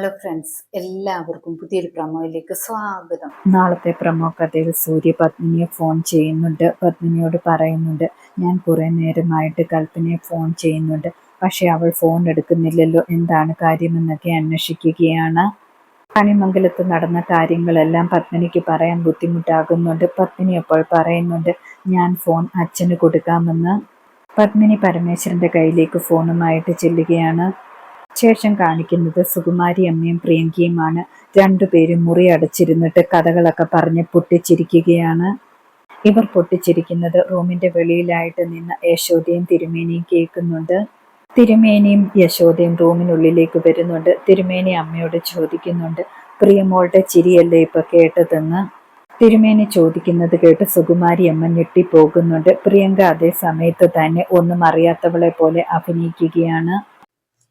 Hello friends എല്ലാവർക്കും പുതിയൊരു പ്രമോയിലേക്ക് സ്വാഗതം. നാളത്തെ പ്രമോ കഥയിൽ സൂര്യ പത്മിനിയെ ഫോൺ ചെയ്യുന്നുണ്ട്. പത്മിനിയോട് പറയുന്നുണ്ട് ഞാൻ കുറേ നേരമായിട്ട് കൽപ്പനയെ ഫോൺ ചെയ്യുന്നുണ്ട്. പക്ഷെ അവൾ ഫോൺ എടുക്കുന്നില്ലല്ലോ. എന്താണ് കാര്യമെന്നൊക്കെ അന്വേഷിക്കുകയാണ്. കണിമംഗലത്ത് നടന്ന കാര്യങ്ങളെല്ലാം പത്മിനിക്ക് പറയാൻ ബുദ്ധിമുട്ടാകുന്നുണ്ട്. പത്മിനി അപ്പോൾ പറയുന്നുണ്ട് ഞാൻ ഫോൺ അച്ഛന് കൊടുക്കാമെന്ന്. പത്മിനി പരമേശ്വരന്റെ കയ്യിലേക്ക് ഫോണുമായിട്ട് ചെല്ലുകയാണ്. ശേഷം കാണിക്കുന്നത് സുകുമാരി അമ്മയും പ്രിയങ്കയുമാണ്. രണ്ടുപേരും മുറി അടച്ചിരുന്നിട്ട് കഥകളൊക്കെ പറഞ്ഞ് പൊട്ടിച്ചിരിക്കുകയാണ്. ഇവർ പൊട്ടിച്ചിരിക്കുന്നത് റൂമിന്റെ വെളിയിലായിട്ട് നിന്ന് യശോദയും തിരുമേനിയും കേൾക്കുന്നുണ്ട്. തിരുമേനിയും യശോദയും റൂമിനുള്ളിലേക്ക് വരുന്നുണ്ട്. തിരുമേനി അമ്മയോട് ചോദിക്കുന്നുണ്ട് പ്രിയമോളുടെ ചിരിയല്ലേ ഇപ്പൊ കേട്ടതെന്ന്? തിരുമേനി ചോദിക്കുന്നത് കേട്ട് സുകുമാരി അമ്മ ഞെട്ടിപ്പോകുന്നുണ്ട്. പ്രിയങ്ക അതേ സമയത്ത് തന്നെ ഒന്നും അറിയാത്തവളെ പോലെ അഭിനയിക്കുകയാണ്.